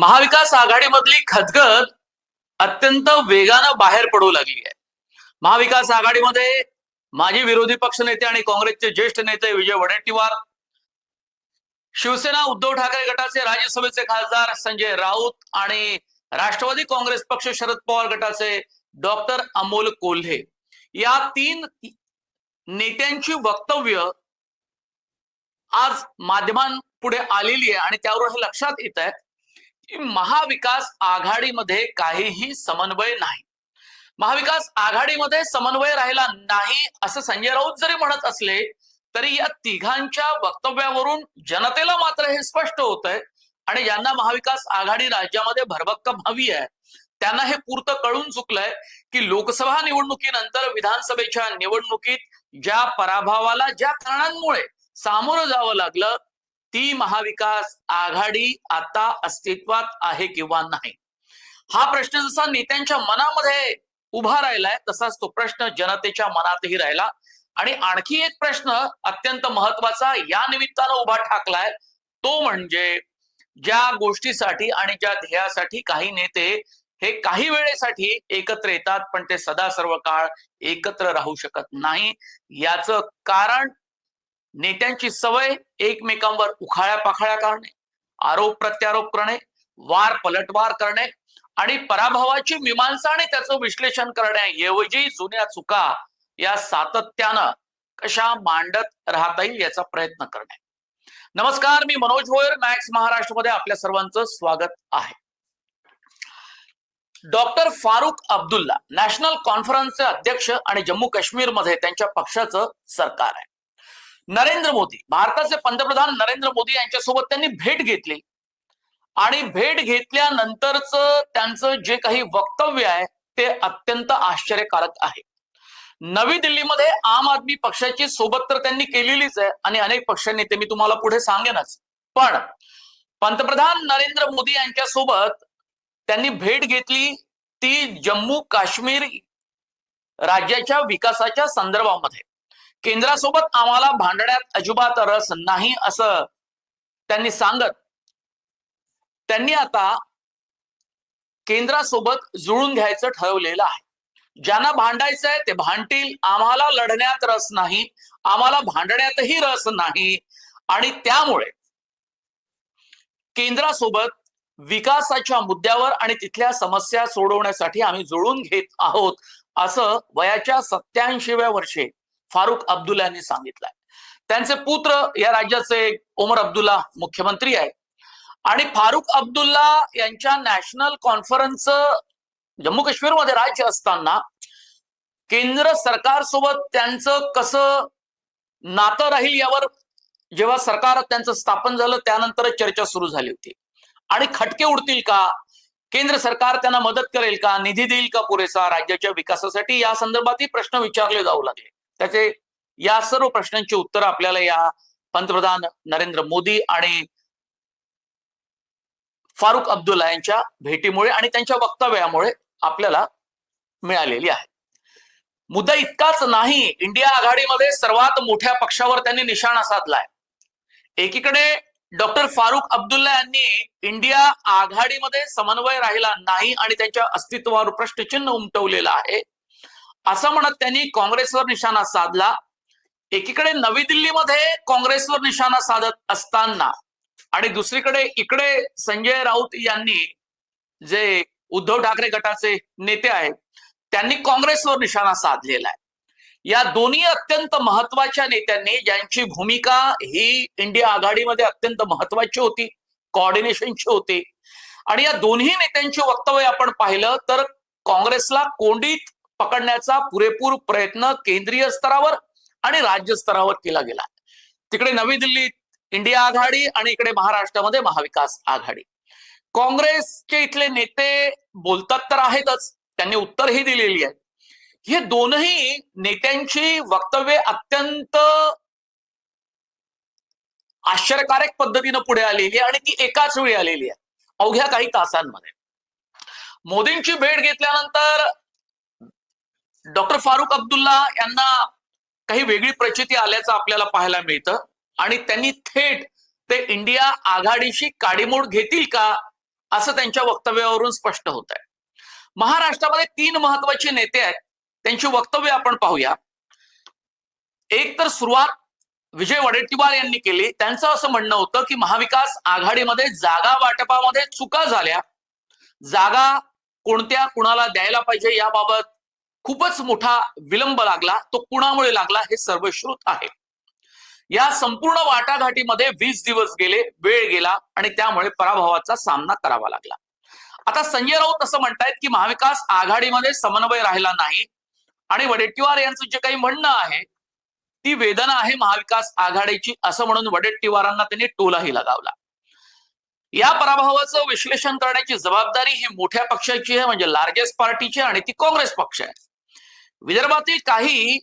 महाविकास आघाडीमधली खदगद अत्यंत वेगानं बाहेर पडू लागली आहे. महाविकास आघाडीमध्ये माजी विरोधी पक्ष नेते आणि काँग्रेसचे ज्येष्ठ नेते विजय वडेट्टीवार शिवसेना उद्धव ठाकरे गटाचे राज्यसभेचे खासदार संजय राऊत आणि राष्ट्रवादी काँग्रेस पक्ष शरद पवार गटाचे डॉक्टर अमोल कोल्हे. या तीन नेत्यांची वक्तव्य आज माध्यमांपुढे आलेली आहे आणि त्यावरून हे लक्षात येत आहे की महाविकास आघाडीमध्ये काहीही समन्वय नाही. महाविकास आघाडीमध्ये समन्वय राहिला नाही असं संजय राऊत जरी म्हणत असले तरी या तिघांच्या वक्तव्यावरून जनतेला मात्र हे स्पष्ट होत आहे आणि ज्यांना महाविकास आघाडी राज्यामध्ये भरभक्कम हवी आहे त्यांना हे पुरतं कळून चुकलंय की लोकसभा निवडणुकीनंतर विधानसभेच्या निवडणुकीत ज्या पराभवाला ज्या कारणांमुळे सामोरं जावं लागलं ती महाविकास आघाडी आता अस्तित्वात आहे किंवा नाही? हा प्रश्न जसा नेत्यांच्या मनामध्ये उभा राहिलाय तसाच तो प्रश्न जनतेच्या मनातही राहिला. आणि आणखी एक प्रश्न अत्यंत महत्त्वाचा या निमित्तानं उभा ठाकलाय तो म्हणजे ज्या गोष्टीसाठी आणि ज्या ध्येयासाठी काही नेते हे काही वेळेसाठी एकत्र येतात पण ते सदा सर्व काळ एकत्र राहू शकत नाही. याचं कारण नेत्यांची सवय एकमेकांवर उखाळ्या पाखाळ्या करणे आरोप प्रत्यारोप करणे वार पलटवार करणे आणि पराभवाची मीमांसा आणि त्याचं विश्लेषण करण्याऐवजी जुन्या चुका या सातत्यानं कशा मांडत राहता येईल याचा प्रयत्न करणे. नमस्कार मी मनोज भोयर मॅक्स महाराष्ट्रमध्ये आपल्या सर्वांचं स्वागत आहे. डॉक्टर फारुख अब्दुल्ला नॅशनल कॉन्फरन्सचे अध्यक्ष आणि जम्मू काश्मीरमध्ये त्यांच्या पक्षाचं सरकार आहे. नरेंद्र मोदी. भारताचे पंतप्रधान नरेंद्र मोदी यांच्यासोबत त्यांनी भेट घेतली. आणि भेट घेतल्यानंतरच त्यांचं जे काही वक्तव्य आहे ते अत्यंत आश्चर्यकारक आहे. नवी दिल्लीमध्ये आम आदमी पक्षाची सोबत तर त्यांनी केलेलीच आहे आणि अनेक पक्षांनी ते मी तुम्हाला पुढे सांगेनच. पण पंतप्रधान नरेंद्र मोदी यांच्यासोबत त्यांनी भेट घेतली ती जम्मू काश्मीर राज्याच्या विकासाच्या संदर्भामध्ये. केंद्रासोबत आम्हाला भांडण्यात अजिबात रस नाही असं त्यांनी सांगत. त्यांनी आता केंद्रासोबत जुळून घ्यायचं ठरवलेलं आहे. ज्यांना भांडायचं आहे ते भांडतील. आम्हाला लढण्यात रस नाही. आम्हाला भांडण्यातही रस नाही. आणि त्यामुळे केंद्रासोबत विकासाच्या मुद्द्यावर आणि तिथल्या समस्या सोडवण्यासाठी आम्ही जुळून घेत आहोत असं वयाच्या सत्याऐंशीव्या वर्षी फारुख अब्दुल्ला यांनी सांगितलंय. त्यांचे पुत्र या राज्याचे ओमर अब्दुल्ला मुख्यमंत्री आहेत. आणि फारुख अब्दुल्ला यांच्या नॅशनल कॉन्फरन्स जम्मू काश्मीरमध्ये राज्य असताना केंद्र सरकारसोबत त्यांचं कसं नातं राहील यावर जेव्हा सरकार त्यांचं स्थापन झालं त्यानंतर चर्चा सुरू झाली होती. आणि खटके उडतील का? केंद्र सरकार त्यांना मदत करेल का? निधी देईल का पुरेसा? राज्याच्या विकासासाठी या संदर्भातही प्रश्न विचारले जाऊ लागले. त्याचे या सर्व प्रश्नांची उत्तर आपल्याला या पंतप्रधान नरेंद्र मोदी आणि फारुख अब्दुल्ला यांच्या भेटीमुळे आणि त्यांच्या वक्तव्यामुळे आपल्याला मिळालेली आहे. मुद्दा इतकाच नाही इंडिया आघाडीमध्ये सर्वात मोठ्या पक्षावर त्यांनी निशाणा साधलाय. एकीकडे डॉक्टर फारुख अब्दुल्ला यांनी इंडिया आघाडीमध्ये समन्वय राहिला नाही आणि त्यांच्या अस्तित्वावर प्रश्नचिन्ह उमटवलेलं आहे असं म्हणत त्यांनी काँग्रेसवर निशाणा साधला. एकीकडे नवी दिल्लीमध्ये काँग्रेसवर निशाणा साधत असताना आणि दुसरीकडे इकडे संजय राऊत यांनी जे उद्धव ठाकरे गटाचे नेते आहेत त्यांनी काँग्रेसवर निशाणा साधलेला आहे. या दोन्ही अत्यंत महत्त्वाच्या नेत्यांनी ज्यांची भूमिका ही इंडिया आघाडीमध्ये अत्यंत महत्वाची होती कॉर्डिनेशनची होती. आणि या दोन्ही नेत्यांची वक्तव्य आपण पाहिलं तर काँग्रेसला कोंडीत पकडण्याचा पुरेपूर प्रयत्न केंद्रीय स्तरावर आणि राज्य स्तरावर केला गेला. तिकडे नवी दिल्लीत इंडिया आघाडी आणि इकडे महाराष्ट्रामध्ये महाविकास आघाडी. काँग्रेसचे इथले नेते बोलतात तर आहेतच त्यांनी उत्तरही दिलेली आहे. हे दोनही नेत्यांची वक्तव्य अत्यंत आश्चर्यकारक पद्धतीनं पुढे आलेली आहे आणि ती एकाच वेळी आलेली आहे. अवघ्या काही तासांमध्ये. मोदींची भेट घेतल्यानंतर डॉक्टर फारुख अब्दुल्ला यांना काही वेगळी प्रचिती आल्याचं आपल्याला पाहायला मिळतं. आणि त्यांनी थेट ते इंडिया आघाडीशी काडीमोड घेतील का असं त्यांच्या वक्तव्यावरून स्पष्ट होत आहे. महाराष्ट्रामध्ये तीन महत्त्वाचे नेते आहेत. त्यांची वक्तव्य आपण पाहूया. एक तर सुरुवात विजय वडेट्टीवार यांनी केली. त्यांचं असं म्हणणं होतं की महाविकास आघाडीमध्ये जागा वाटपामध्ये चुका झाल्या. जागा कोणत्या कुणाला द्यायला पाहिजे याबाबत खूपच मोठा विलंब लागला तो कुणामुळे लागला हे सर्वश्रुत आहे. या संपूर्ण वाटाघाटीमध्ये वीस दिवस गेले वेळ गेला आणि त्यामुळे पराभवाचा सामना करावा लागला. आता संजय राऊत असं म्हणतायत की महाविकास आघाडीमध्ये समन्वय राहिला नाही आणि वडेट्टीवार यांचं जे काही म्हणणं आहे ती वेदना आहे महाविकास आघाडीची असं म्हणून वडेट्टीवारांना त्यांनी टोलाही लगावला. या पराभवाचं विश्लेषण करण्याची जबाबदारी ही मोठ्या पक्षाची आहे म्हणजे लार्जेस्ट पार्टीची आणि ती काँग्रेस पक्ष आहे. विदर्भातील काही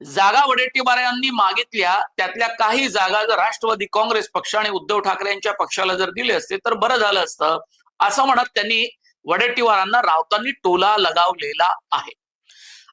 जागा वडेट्टीवार यांनी मागितल्या त्यातल्या काही जागा जर राष्ट्रवादी काँग्रेस पक्ष आणि उद्धव ठाकरे यांच्या पक्षाला जर दिले असते तर बरं झालं असतं असं म्हणत त्यांनी वडेट्टीवारांना राऊतांनी टोला लगावलेला आहे.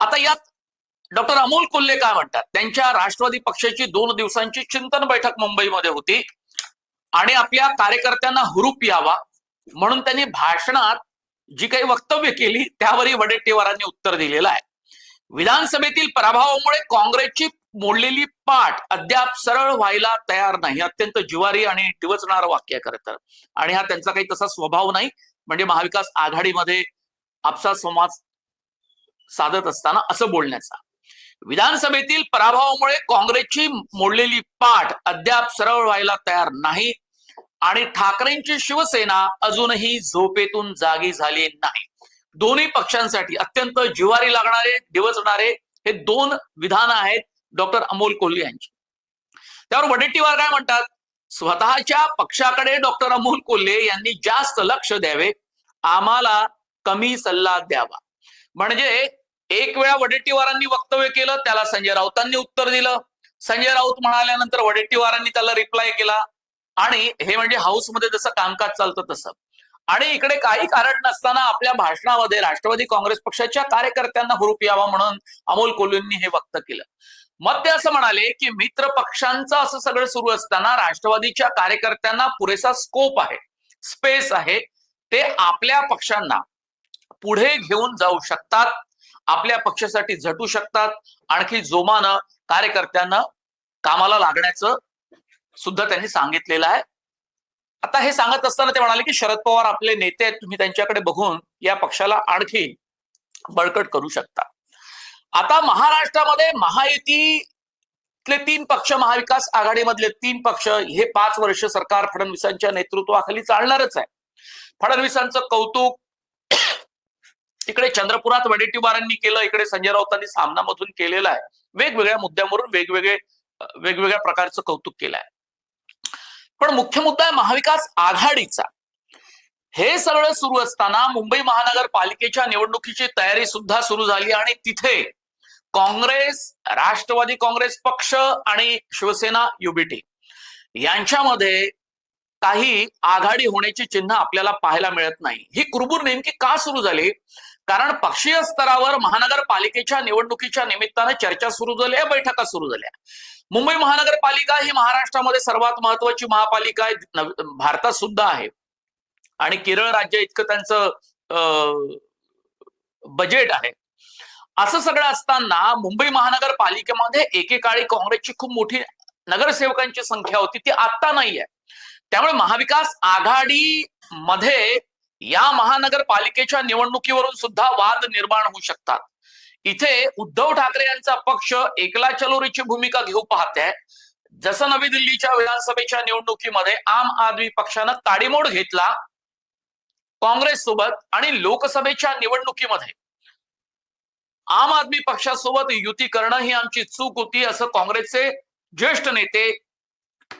आता यात डॉक्टर अमोल कोल्हे काय म्हणतात? त्यांच्या राष्ट्रवादी पक्षाची दोन दिवसांची चिंतन बैठक मुंबईमध्ये होती आणि आपल्या कार्यकर्त्यांना हुरूप यावा म्हणून त्यांनी भाषणात जी काही वक्तव्य केली त्यावरही वडेट्टीवारांनी उत्तर दिलेलं आहे. विधानसभेतील पराभवामुळे काँग्रेसची मोडलेली पाठ अद्याप सरळ व्हायला तयार नाही. अत्यंत जिवारी आणि डिवचणार वाक्य करत आणि हा त्यांचा काही तसा स्वभाव नाही. म्हणजे महाविकास आघाडीमध्ये आपसा संवाद साधत असताना असं बोलण्याचा. विधानसभेतील पराभवामुळे काँग्रेसची मोडलेली पाठ अद्याप सरळ व्हायला तयार नाही. आणि ठाकरेंची शिवसेना अजूनही झोपेतून जागी झाली नाही. दोन्ही पक्षांसाठी अत्यंत जिवारी लागणारे दिवसणारे हे दोन विधान आहेत डॉक्टर अमोल कोल्हे यांची. त्यावर वडेट्टीवार काय म्हणतात? स्वतःच्या पक्षाकडे डॉक्टर अमोल कोल्हे यांनी जास्त लक्ष द्यावे. आम्हाला कमी सल्ला द्यावा. म्हणजे एक वेळा वडेट्टीवारांनी वक्तव्य केलं त्याला संजय राऊतांनी उत्तर दिलं. संजय राऊत म्हणाल्यानंतर वडेट्टीवारांनी त्याला रिप्लाय केला. आणि हे म्हणजे हाऊसमध्ये जसं कामकाज चालतं तसं. आणि इकडे काही कारण नसताना आपल्या भाषणामध्ये राष्ट्रवादी काँग्रेस पक्षाच्या कार्यकर्त्यांना हुरूप यावा म्हणून अमोल कोल्हेंनी हे वक्त केलं. मग ते असं म्हणाले की मित्र पक्षांचं असं सगळं सुरू असताना राष्ट्रवादीच्या कार्यकर्त्यांना पुरेसा स्कोप आहे स्पेस आहे. ते आपल्या पक्षांना पुढे घेऊन जाऊ शकतात आपल्या पक्षासाठी झटू शकतात आणखी जोमानं कार्यकर्त्यांना कामाला लागण्याचं सुद्धा त्यांनी सांगितलेलं आहे. आता हे सांगत असताना ते म्हणाले की शरद पवार आपले नेते आहेत तुम्ही त्यांच्याकडे बघून या पक्षाला आणखी बळकट करू शकता. आता महाराष्ट्रामध्ये महायुतीतले तीन पक्ष महाविकास आघाडीमधले तीन पक्ष हे पाच वर्ष सरकार फडणवीसांच्या नेतृत्वाखाली चालणारच आहे. फडणवीसांचं कौतुक इकडे चंद्रपुरात वडेट्टीवारांनी केलं इकडे संजय राऊतांनी सामनामधून केलेलं आहे. वेगवेगळ्या मुद्द्यांवरून वेगवेगळे वेगवेगळ्या प्रकारचं कौतुक केलं आहे पण मुख्य मुद्दा आहे महाविकास आघाडीचा. हे सगळं सुरू असताना मुंबई महानगरपालिकेच्या निवडणुकीची तयारी सुद्धा सुरू झाली आणि तिथे काँग्रेस राष्ट्रवादी काँग्रेस पक्ष आणि शिवसेना युबीटी यांच्यामध्ये काही आघाडी होण्याची चिन्ह आपल्याला पाहायला मिळत नाही. ही कुरबूर नेमकी का सुरू झाली? कारण पक्षीय स्तरावर महानगरपालिकेच्या निवडणुकीच्या निमित्तानं चर्चा सुरू झाल्या बैठका सुरू झाल्या. मुंबई महानगरपालिका ही महाराष्ट्रामध्ये सर्वात महत्वाची महापालिका आहे. भारतात सुद्धा आहे. आणि केरळ राज्य इतकं त्यांचं बजेट आहे. असं सगळं असताना मुंबई महानगरपालिकेमध्ये एकेकाळी काँग्रेसची खूप मोठी नगरसेवकांची संख्या होती. ती आता नाही आहे त्यामुळे महाविकास आघाडी मध्ये या महानगरपालिकेच्या निवडणुकीवरून सुद्धा वाद निर्माण होऊ शकतात. इथे उद्धव ठाकरे यांचा पक्ष एकला चलोरीची भूमिका घेऊ पाहते जसं नवी दिल्लीच्या विधानसभेच्या निवडणुकीमध्ये आम आदमी पक्षानं ताडीमोड घेतला काँग्रेस सोबत आणि लोकसभेच्या निवडणुकीमध्ये. आम आदमी पक्षासोबत युती करणं ही आमची चूक होती असं काँग्रेसचे ज्येष्ठ नेते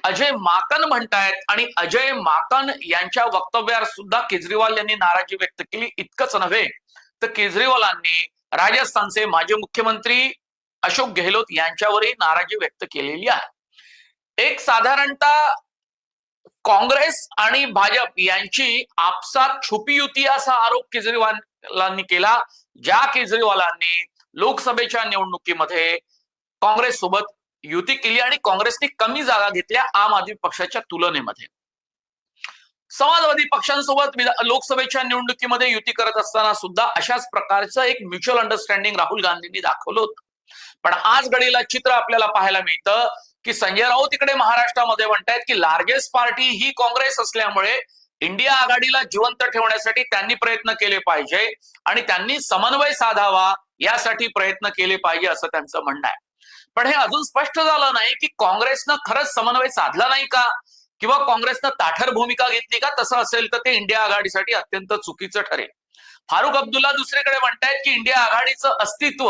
अजय माकन म्हणतायत. आणि अजय माकन यांच्या वक्तव्यावर सुद्धा केजरीवाल यांनी नाराजी व्यक्त केली. इतकंच नव्हे तर केजरीवालांनी राजस्थानचे माजी मुख्यमंत्री अशोक गेहलोत यांच्यावरही नाराजी व्यक्त केलेली आहे. एक साधारणतः काँग्रेस आणि भाजप यांची आपसात छुपी युती असा आरोप केजरीवालांनी केला ज्या केजरीवालांनी लोकसभेच्या निवडणुकीमध्ये काँग्रेस सोबत युती केली आणि काँग्रेसने कमी जागा घेतल्या आम आदमी पक्षाच्या तुलनेमध्ये. समाजवादी पक्षांसोबत लोकसभेच्या निवडणुकीमध्ये युती करत असताना सुद्धा अशाच प्रकारचं एक म्युच्युअल अंडरस्टँडिंग राहुल गांधींनी दाखवलं होतं. पण आज घडीला चित्र आपल्याला पाहायला मिळतं की संजय राऊत इकडे महाराष्ट्रामध्ये म्हणतायत की लार्जेस्ट पार्टी ही काँग्रेस असल्यामुळे इंडिया आघाडीला जिवंत ठेवण्यासाठी त्यांनी प्रयत्न केले पाहिजे आणि त्यांनी समन्वय साधावा यासाठी प्रयत्न केले पाहिजे असं त्यांचं म्हणणं आहे. पण हे अजून स्पष्ट झालं नाही की काँग्रेसनं खरंच समन्वय साधला नाही का? किंवा काँग्रेसनं ताठर भूमिका घेतली का तसं असेल तर ते इंडिया आघाडीसाठी अत्यंत चुकीचं ठरेल. फारुख अब्दुल्ला दुसरीकडे म्हणतायत की इंडिया आघाडीचं अस्तित्व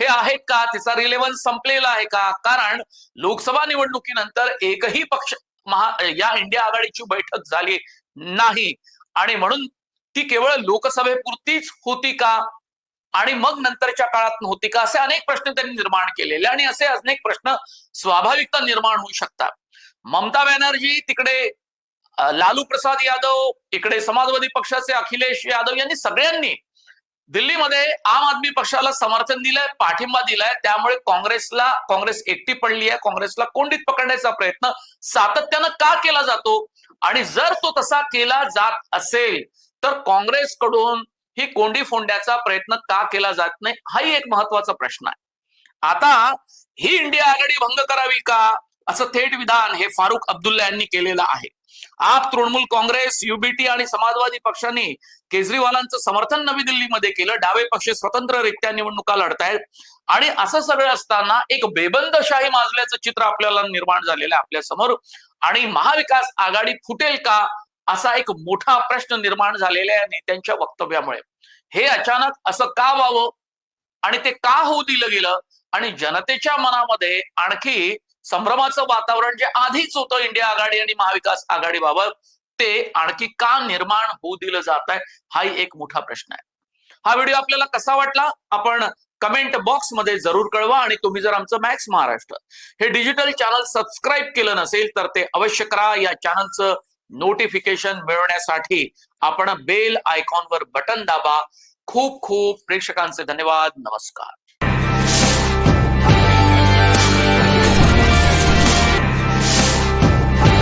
हे आहे का? तिचा रिलेव्हन्स संपलेला आहे का? कारण लोकसभा निवडणुकीनंतर एकही पक्ष महा या इंडिया आघाडीची बैठक झाली नाही. आणि म्हणून ती केवळ लोकसभेपुरतीच होती का? आणि मग नंतरच्या काळात नव्हती का? असे अनेक प्रश्न त्यांनी निर्माण केलेले. आणि असे अनेक प्रश्न स्वाभाविकता निर्माण होऊ शकतात. ममता बॅनर्जी तिकडे लालू प्रसाद यादव इकडे समाजवादी पक्षाचे अखिलेश यादव यांनी सगळ्यांनी दिल्लीमध्ये आम आदमी पक्षाला समर्थन दिलंय पाठिंबा दिलाय. त्यामुळे काँग्रेसला काँग्रेस एकटी पडली आहे. काँग्रेसला कोंडीत पकडण्याचा प्रयत्न सातत्यानं का केला जातो? आणि जर तो तसा केला जात असेल तर काँग्रेसकडून ही कोंडी फोडण्याचा प्रयत्न का केला जात नाही? हाही एक महत्त्वाचा प्रश्न आहे. आता ही इंडिया आघाडी भंग करावी का? असं थेट विधान हे फारुख अब्दुल्ला यांनी केलेलं आहे. आप तृणमूल काँग्रेस युबीटी आणि समाजवादी पक्षांनी केजरीवालांचं समर्थन नवी दिल्लीमध्ये केलं. डावे पक्ष स्वतंत्ररित्या निवडणुका लढतायत. आणि असं सगळं असताना एक बेबंदशाही माजल्याचं चित्र आपल्याला निर्माण झालेलं आहे आपल्यासमोर. आणि महाविकास आघाडी फुटेल का असा एक मोठा प्रश्न निर्माण झालेला आहे नेत्यांच्या वक्तव्यामुळे. हे अचानक असं का व्हावं? आणि ते का होऊ दिलं गेलं? आणि जनतेच्या मनामध्ये आणखी संभ्रमाचं वातावरण जे आधीच होतं इंडिया आघाडी आणि महाविकास आघाडीबाबत ते आणखी का निर्माण होऊ दिलं जात आहे हाही एक मोठा प्रश्न आहे. हा व्हिडिओ आपल्याला कसा वाटला? आपण कमेंट बॉक्समध्ये जरूर कळवा आणि तुम्ही जर आमचं मॅक्स महाराष्ट्र हे डिजिटल चॅनल सबस्क्राईब केलं नसेल तर ते अवश्य करा. या चॅनलचं नोटिफिकेशन मिळवण्यासाठी आपण बेल आयकॉनवर बटन दाबा. खूप खूप प्रेक्षकांचे धन्यवाद. नमस्कार.